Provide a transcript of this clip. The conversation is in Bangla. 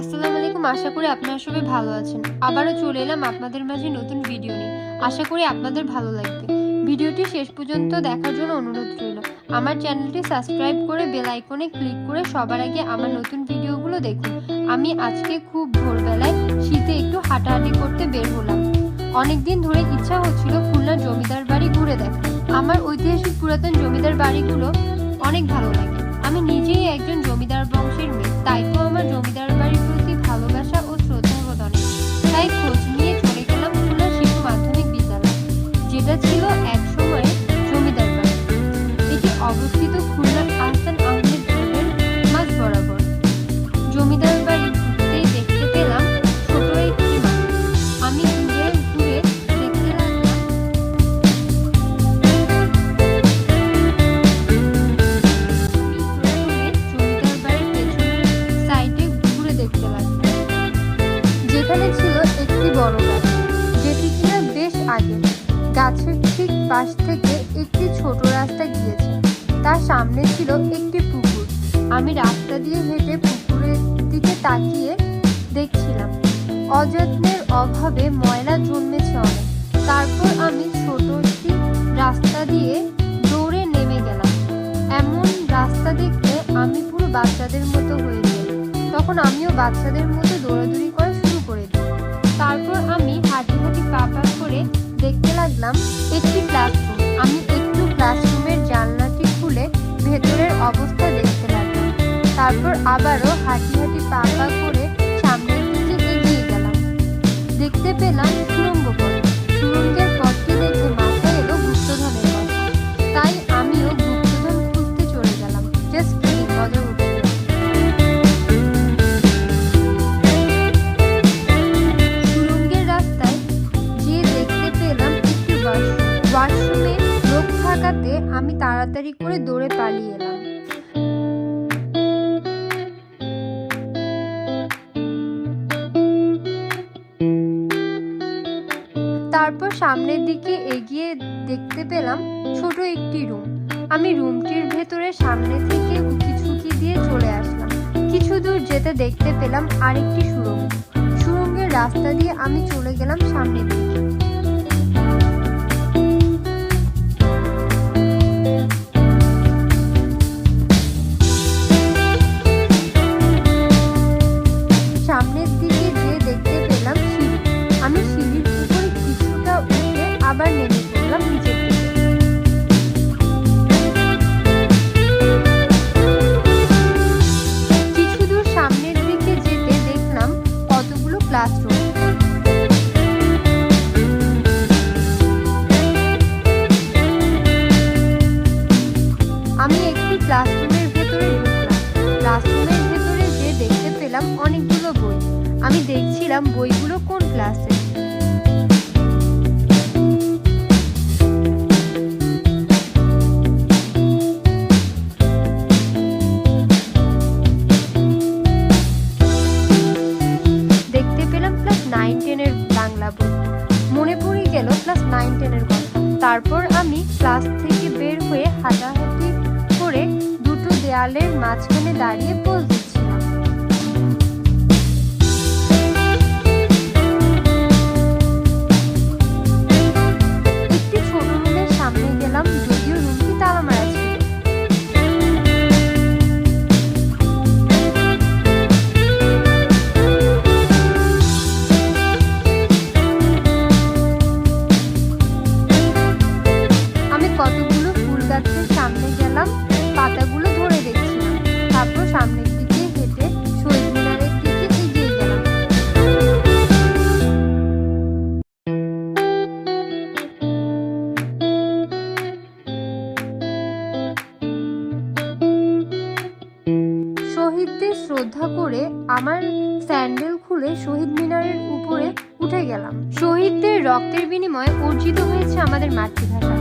আসসালামু আলাইকুম। আশা করি আপনারা সবাই ভালো আছেন। আবারও চলে এলাম আপনাদের মাঝে নতুন ভিডিও নিয়ে। আশা করি আপনাদের ভালো লাগবে। ভিডিওটি শেষ পর্যন্ত দেখার জন্য অনুরোধ রইল। আমার চ্যানেলটি সাবস্ক্রাইব করে বেল আইকনে ক্লিক করে সবার আগে আমার নতুন ভিডিওগুলো দেখুন। আমি আজকে খুব ভোরবেলায় শীতে একটু হাঁটাহাঁটি করতে বের হলাম। অনেকদিন ধরে ইচ্ছা হচ্ছিল খুলনার জমিদার বাড়ি ঘুরে দেখা আমার ঐতিহাসিক পুরাতন জমিদার বাড়িগুলো অনেক ভালো লাগে। আমি নিজেই একজন জমিদার আগে। গাছের ঠিক পাশ থেকে একটি ছোট রাস্তা গিয়েছে। তার সামনে ছিল একটি পুকুর। আমি রাস্তা দিয়ে হেঁটে পুকুরের দিকে তাকিয়ে দেখছিলাম। অযত্নের অভাবে ময়লা জন্মেছে অনেক। তারপর আমি ছোট একটি রাস্তা দিয়ে দৌড়ে নেমে গেলাম। এমন রাস্তা দেখতে আমি পুরো বাচ্চাদের মতো হয়ে গেলাম। তখন আমিও বাচ্চাদের মতো দৌড়াদৌড়ি করা শুরু করে দিই তারপর আমি দেখতে একটি ক্লাসরুম আমি একটু ক্লাসরুমের জানলাটি খুলে ভেতরের অবস্থা দেখতে লাগলাম। তারপর আবারও হাঁটি হাঁটি পা পা করে সামনের দিকে এগিয়ে গেলাম। দেখতে পেলাম সুরঙ্গ পথ সুরঙ্গের তাড়াতাড়ি করে দৌড়ে পালিয়ে এলাম। তারপর সামনের দিকে এগিয়ে দেখতে পেলাম ছোট একটি রুম। আমি রুমটির ভেতরে সামনে থেকে উকি ঝুঁকি দিয়ে চলে আসলাম। কিছু দূর যেতে দেখতে পেলাম আরেকটি সুড়ঙ্গ সুড়ঙ্গের রাস্তা দিয়ে আমি চলে গেলাম সামনের দিকে। আমি দেখছিলাম বইগুলো কোন ক্লাসে দেখতে পেলাম ক্লাস নাইন টেনের বাংলা বই। মনে পড়ে গেল ক্লাস নাইন টেনের কথা। তারপর আমি ক্লাস থেকে বের হয়ে হাঁটাহাঁটি করে দুটো দেয়ালের মাঝখানে দাঁড়িয়ে পোজ শ্রদ্ধা করে আমার স্যান্ডেল খুলে শহীদ মিনারের উপরে উঠে গেলাম। শহীদদের রক্তের বিনিময়ে অর্জিত হয়েছে আমাদের মাতৃভাষা।